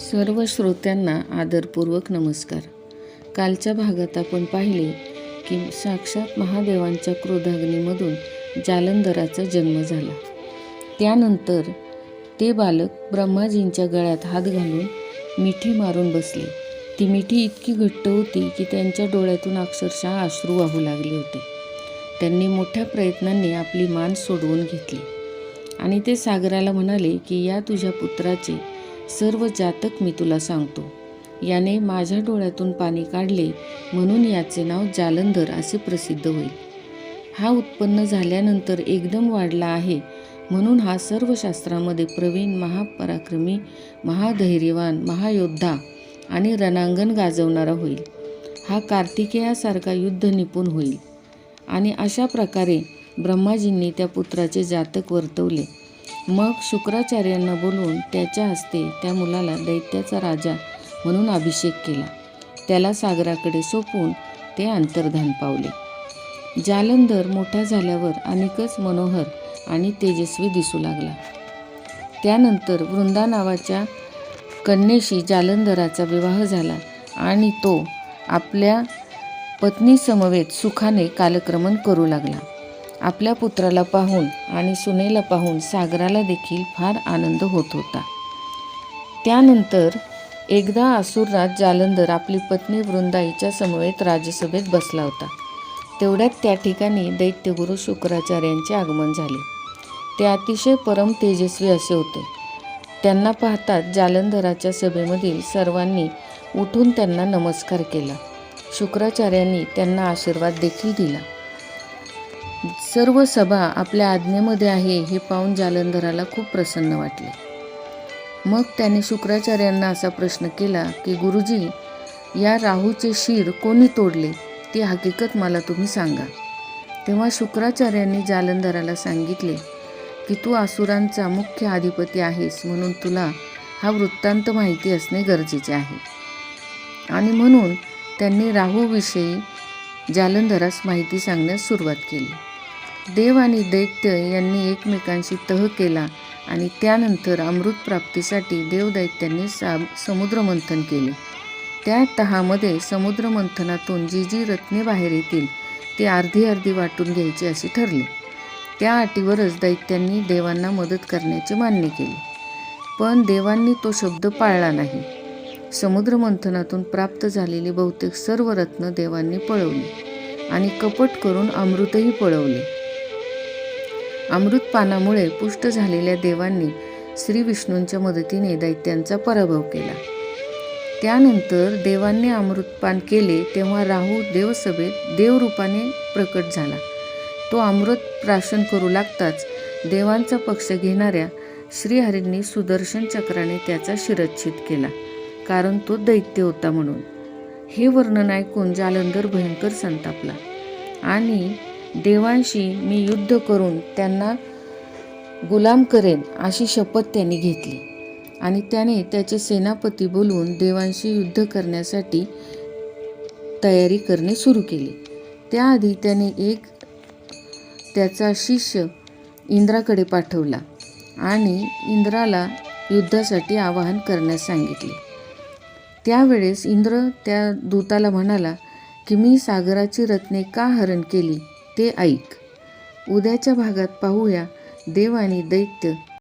सर्व श्रोत्यांना आदरपूर्वक नमस्कार. कालच्या भागात आपण पाहिले की साक्षात महादेवांच्या क्रोधाग्नीमधून जालंधराचा जन्म झाला. त्यानंतर ते बालक ब्रह्माजींच्या गळ्यात हात घालून मिठी मारून बसले. ती मिठी इतकी घट्ट होती की त्यांच्या डोळ्यातून अक्षरशः अश्रू वाहू लागले होते. त्यांनी मोठ्या प्रयत्नांनी आपली मान सोडवून घेतली. आणि ते सागराला म्हणाले की या तुझ्या पुत्राचे सर्व जातक मी तुला सांगतो. याने माझ्या डोळ्यातून पाणी काढले म्हणून याचे नाव जालंधर असे प्रसिद्ध होईल. हा उत्पन्न झाल्यानंतर एकदम वाढला आहे म्हणून हा सर्व शास्त्रामध्ये प्रवीण महापराक्रमी महाधैर्यवान महायोद्धा आणि रणांगण गाजवणारा होईल. हा कार्तिकेयासारखा युद्ध निपुण होईल. आणि अशा प्रकारे ब्रह्माजींनी त्या पुत्राचे जातक वर्तवले. मग शुक्राचार्यांना बोलवून त्याच्या हस्ते त्या मुलाला दैत्याचा राजा म्हणून अभिषेक केला. त्याला सागराकडे सोपवून ते अंतर्धान पावले. जालंधर मोठा झाल्यावर अनेकच मनोहर आणि तेजस्वी दिसू लागला. त्यानंतर वृंदा नावाच्या कन्येशी जालंधराचा विवाह झाला आणि तो आपल्या पत्नीसमवेत सुखाने कालक्रमण करू लागला. आपल्या पुत्राला पाहून आणि सुनेला पाहून सागराला देखील फार आनंद होत होता. त्यानंतर एकदा असुरराज जालंधर आपली पत्नी वृंदाईच्या समवेत राजसभेत बसला होता. तेवढ्यात त्या ठिकाणी दैत्यगुरु शुक्राचार्यांचे आगमन झाले. ते अतिशय परम तेजस्वी असे होते. त्यांना पाहताच जालंधराच्या सभेमधील सर्वांनी उठून त्यांना नमस्कार केला. शुक्राचार्यांनी त्यांना आशीर्वाद देखील दिला. सर्व सभा आपल्या आज्ञेमध्ये आहे हे पाहून जालंधराला खूप प्रसन्न वाटले. मग त्याने शुक्राचार्यांना असा प्रश्न केला की गुरुजी या राहूचे शिर कोणी तोडले? ती हकीकत मला तुम्ही सांगा. तेव्हा शुक्राचार्यांनी जालंधराला सांगितले की तू असुरांचा मुख्य अधिपती आहेस म्हणून तुला हा वृत्तांत माहिती असणे गरजेचे आहे. आणि म्हणून त्यांनी राहूविषयी जालंधरास माहिती सांगण्यास सुरुवात केली. देव आणि दैत्य यांनी एकमेकांशी तह केला आणि त्यानंतर अमृत प्राप्तीसाठी देवदैत्यांनी सा समुद्रमंथन केले. त्या तहामध्ये समुद्रमंथनातून जी जी रत्ने बाहेर येतील ती अर्धी अर्धी वाटून घ्यायची असे ठरले. त्या अटीवरच दैत्यांनी देवांना मदत करण्याचे मान्य केले. पण देवांनी तो शब्द पाळला नाही. समुद्रमंथनातून प्राप्त झालेली बहुतेक सर्व रत्न देवांनी पळवली आणि कपट करून अमृतही पळवले. अमृतपानामुळे पुष्ट झालेल्या देवांनी श्री विष्णूंच्या मदतीने दैत्यांचा पराभव केला. त्यानंतर देवांनी अमृतपान केले तेव्हा राहू देवसभेत देवरूपाने प्रकट झाला. तो अमृत प्राशन करू लागताच देवांचा पक्ष घेणाऱ्या श्रीहरींनी सुदर्शन चक्राने त्याचा शिरच्छेद केला कारण तो दैत्य होता म्हणून. हे वर्णन ऐकून जालंधर भयंकर संतापला आणि देवांशी मी युद्ध करून त्यांना गुलाम करेन अशी शपथ त्यांनी घेतली. आणि त्याने त्याचे सेनापती बोलवून देवांशी युद्ध करण्यासाठी तयारी करणे सुरू केली. त्याआधी त्याने एक त्याचा शिष्य इंद्राकडे पाठवला आणि इंद्राला युद्धासाठी आवाहन करण्यास सांगितले. त्यावेळेस इंद्र त्या दूताला म्हणाला की मी सागराची रत्ने का हरण केली? ते ऐक. उद्याच्या भागात पाहूया देव आणि दैत्य